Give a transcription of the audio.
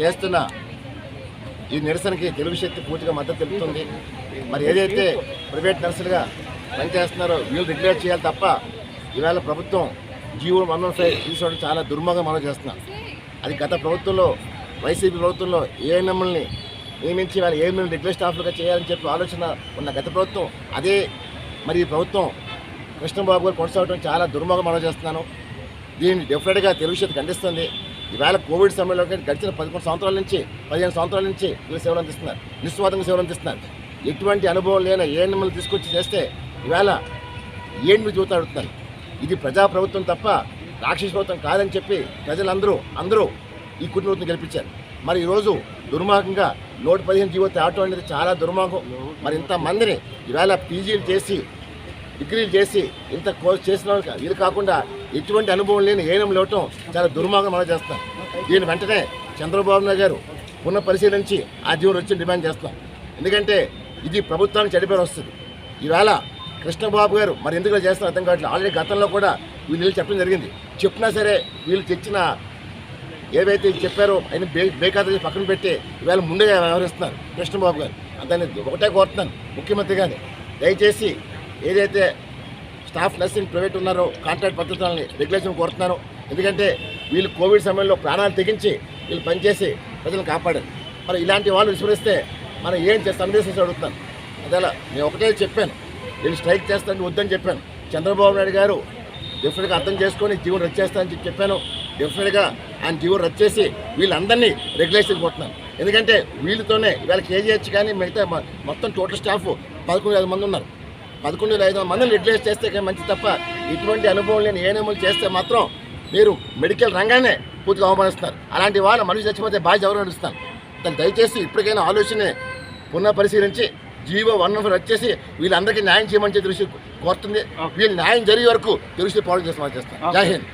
చేస్తున్న ఈ నిరసనకి తెలుగు శక్తి పూర్తిగా మద్దతు తెలుపుతుంది. మరి ఏదైతే ప్రైవేట్ నర్సులుగా పనిచేస్తున్నారో వీళ్ళు రెగ్యులేట్ చేయాలి తప్ప ఈవేళ ప్రభుత్వం జీవో వన్ వన్ ఫైవ్ తీసుకోవడం చాలా దుర్మార్గం మనం చేస్తున్నాం. అది గత ప్రభుత్వంలో వైసీపీ ప్రభుత్వంలో ఏఎన్ఎంఎల్ని నియమించి వాళ్ళు ఏఎంఎల్ రెగ్యులర్ స్టాఫ్లుగా చేయాలని చెప్పి ఆలోచన ఉన్న గత ప్రభుత్వం అదే మరి ప్రభుత్వం కృష్ణబాబు గారు కొనసాగడం చాలా దుర్మార్గం మనం చేస్తున్నాను. దీన్ని డెఫినెట్గా తెలుగు శక్తి ఖండిస్తుంది. ఈవేళ కోవిడ్ సమయంలో గడిచిన పదకొండు సంవత్సరాల నుంచి పదిహేను సంవత్సరాల నుంచి వీళ్ళు సేవలు అందిస్తున్నారు. నిస్వార్థంగా సేవలు అందిస్తున్నారు. ఎటువంటి అనుభవం లేని ఏ మిమ్మల్ని తీసుకొచ్చి చేస్తే ఈవేళ ఏంటి మీరు చూస్తూ అడుగుతున్నారు ఇది ప్రజాప్రభుత్వం తప్ప రాక్షస ప్రభుత్వం కాదని చెప్పి ప్రజలందరూ అందరూ ఈ కుటుంబం గెలిపించారు. మరి ఈరోజు దుర్మార్గంగా నూట పదిహేను జీవో తేవటం అనేది చాలా దుర్మార్గం. మరి ఇంతమందిని ఈవేళ పీజీలు చేసి డిగ్రీలు చేసి ఇంత కోర్స్ చేసిన వాళ్ళకి ఇది కాకుండా ఎటువంటి అనుభవం లేని ఏనం లేవటం చాలా దుర్మార్గం మనం చేస్తాం దీని వెంటనే చంద్రబాబు నాయుడు గారు పునః పరిశీలించి ఆ జీవనం వచ్చి డిమాండ్ చేస్తాం ఎందుకంటే ఇది ప్రభుత్వానికి చెడిపేరు వస్తుంది. ఈవేళ కృష్ణబాబు గారు మరి ఎందుకు ఇలా చేస్తారో అర్థం కావట్లేదు. ఆల్రెడీ గతంలో కూడా వీళ్ళు చెప్పడం జరిగింది. చెప్పినా సరే వీళ్ళు తెచ్చిన ఏవైతే చెప్పారో ఆయన బే బేఖాతా పక్కన పెట్టి ఇవాళ ముందుగా వ్యవహరిస్తున్నారు కృష్ణబాబు గారు. దాన్ని ఒకటే కోరుతున్నాను. ముఖ్యమంత్రి గారిని. దయచేసి ఏదైతే స్టాఫ్ నర్సింగ్ ప్రైవేట్ ఉన్నారో కాంట్రాక్ట్ పద్ధతులని రెగ్యులేషన్ కోరుతున్నారో. ఎందుకంటే వీళ్ళు కోవిడ్ సమయంలో ప్రాణాలు తెగించి వీళ్ళు పనిచేసి ప్రజలను కాపాడారు. మరి ఇలాంటి వాళ్ళు విస్మరిస్తే మనం ఏం చేస్తాం? సందేశం అడుగుతాను అదేలా నేను ఒకటే చెప్పాను. వీళ్ళు స్ట్రైక్ చేస్తానని వద్దని చెప్పాను. చంద్రబాబు నాయుడు గారు డెఫినెట్గా అర్థం చేసుకొని జీవన్ రద్దు చేస్తానని చెప్పి చెప్పాను. డెఫినెట్గా ఆయన జీవన్ రద్దు చేసి వీళ్ళందరినీ రెగ్యులేషన్ కొట్టినాను ఎందుకంటే వీళ్ళతోనే ఇవాళ కేజీహెచ్ కానీ మిగతా మొత్తం టోటల్ స్టాఫ్ పదకొండు వేల మంది ఉన్నారు. పదకొండు వేల ఐదు వందల మందిని రెగ్యులేట్ చేస్తే మంచి తప్ప ఇటువంటి అనుభవం లేని ఏనేములు చేస్తే మాత్రం మీరు మెడికల్ రంగానే పూర్తిగా అవమానిస్తున్నారు అలాంటి వాళ్ళు మనిషి చచ్చిపోతే బాధ్యత ఎవరు నడుస్తారు? దాన్ని దయచేసి ఇప్పటికైనా ఆలోచన పునః పరిశీలించి జీవో వన్ వచ్చేసి వీళ్ళందరికీ న్యాయం చేయమని చెప్పి దృష్టి కోరుతుంది. వీళ్ళు న్యాయం జరిగే వరకు దృష్టి పాడు చేస్తామని చేస్తాం జై హింద్.